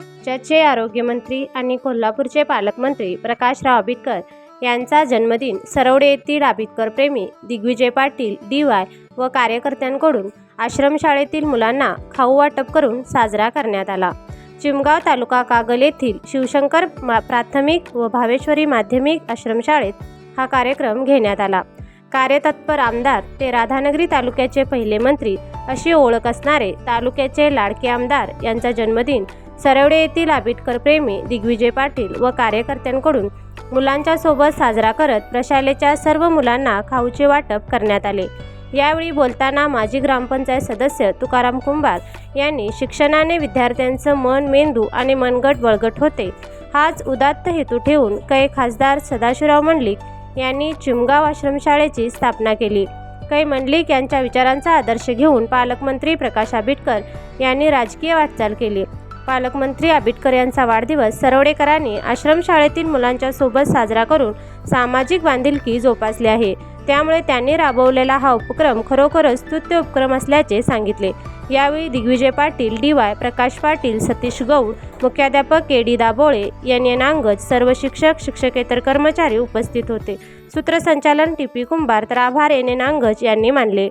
राज्याचे आरोग्यमंत्री आणि कोल्हापूरचे पालकमंत्री प्रकाशराव आंबेडकर यांचा जन्मदिन सरवडे येथील आंबेडकर प्रेमी दिग्विजय पाटील डी वाय व कार्यकर्त्यांकडून आश्रमशाळेतील मुलांना खाऊ वाटप करून साजरा करण्यात आला. चिमगाव तालुका कागल येथील शिवशंकर मा- प्राथमिक व भावेश्वरी माध्यमिक आश्रमशाळेत हा कार्यक्रम घेण्यात आला. कार्यतत्पर आमदार ते राधानगरी तालुक्याचे पहिले मंत्री अशी ओळख असणारे तालुक्याचे लाडके आमदार यांचा जन्मदिन सरवडे येथील आंबेडकर प्रेमी दिग्विजय पाटील व कार्यकर्त्यांकडून मुलांच्या सोबत साजरा करत प्रशालेच्या सर्व मुलांना खाऊचे वाटप करण्यात आले. यावेळी बोलताना माजी ग्रामपंचायत सदस्य तुकाराम कुंभार यांनी शिक्षणाने विद्यार्थ्यांचं मन मेंदू आणि मनगट बळगट होते. हाच उदात्त हेतू ठेवून कै. खासदार सदाशिवराव मंडलिक यांनी चिमगाव आश्रमशाळेची स्थापना केली. कै मंडलिक यांच्या विचारांचा आदर्श घेऊन पालकमंत्री प्रकाश आंबेडकर यांनी राजकीय वाटचाल केली. पालकमंत्री आंबेडकर यांचा वाढदिवस सरवडेकरांनी आश्रमशाळेतील मुलांच्या सोबत साजरा करून सामाजिक बांधिलकी जोपासली आहे. त्यामुळे त्यांनी राबवलेला हा उपक्रम खरोखरच स्तुत्य उपक्रम असल्याचे सांगितले. यावेळी दिग्विजय पाटील डी वाय प्रकाश पाटील सतीश गौड मुख्याध्यापक के डी दाबोळे यांनी एन नांगज सर्व शिक्षक शिक्षकेतर कर्मचारी उपस्थित होते. सूत्रसंचालन टी पी कुंभार तर आभार एन नांगज यांनी मानले.